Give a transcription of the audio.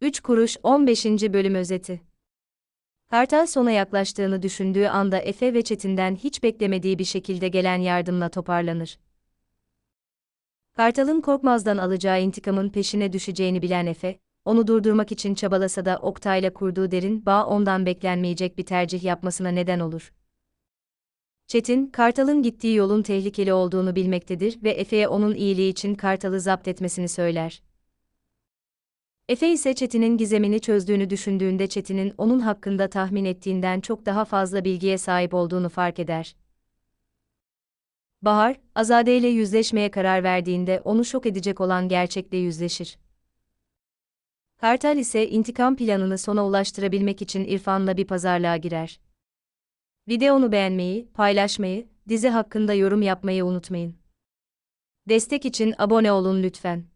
3 kuruş 15. bölüm özeti. Kartal sona yaklaştığını düşündüğü anda Efe ve Çetin'den hiç beklemediği bir şekilde gelen yardımla toparlanır. Kartal'ın Korkmaz'dan alacağı intikamın peşine düşeceğini bilen Efe, onu durdurmak için çabalasa da Oktay'la kurduğu derin bağ ondan beklenmeyecek bir tercih yapmasına neden olur. Çetin, Kartal'ın gittiği yolun tehlikeli olduğunu bilmektedir ve Efe'ye onun iyiliği için Kartal'ı zapt etmesini söyler. Efe ise Çetin'in gizemini çözdüğünü düşündüğünde Çetin'in onun hakkında tahmin ettiğinden çok daha fazla bilgiye sahip olduğunu fark eder. Bahar, Azade ile yüzleşmeye karar verdiğinde onu şok edecek olan gerçekle yüzleşir. Kartal ise intikam planını sona ulaştırabilmek için İrfan'la bir pazarlığa girer. Videonu beğenmeyi, paylaşmayı, dizi hakkında yorum yapmayı unutmayın. Destek için abone olun lütfen.